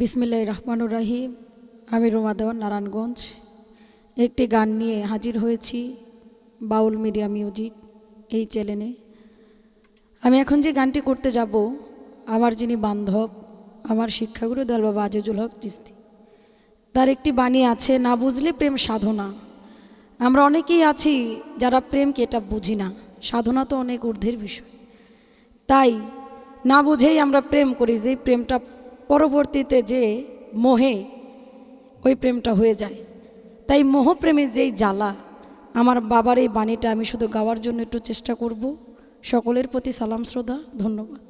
বিসমিল্লাহ রহমানুর রাহিম। আমি রুমা দেওয়ান নারায়ণগঞ্জ। একটি গান নিয়ে হাজির হয়েছি বাউল মিডিয়া মিউজিক এই চ্যানেলে। আমি এখন যে গানটি করতে যাব, আমার যিনি বান্ধব, আমার শিক্ষাগুরু দল বাবা আজিজুল হক চিস্তি। তার একটি বাণী আছে, না বুঝলে প্রেম সাধনা। আমরা অনেকেই আছি যারা প্রেমকে এটা বুঝি না। সাধনা তো অনেক ঊর্ধ্বের বিষয়। তাই না বুঝেই আমরা প্রেম করি যে প্রেমটা পরবর্তীতে যে মোহে ওই প্রেমটা হয়ে যায়। তাই মোহপ্রেমের যেই জ্বালা, আমার বাবার এই বাণীটা আমি শুধু গাওয়ার জন্য একটু চেষ্টা করব। সকলের প্রতি সালাম, শ্রদ্ধা, ধন্যবাদ।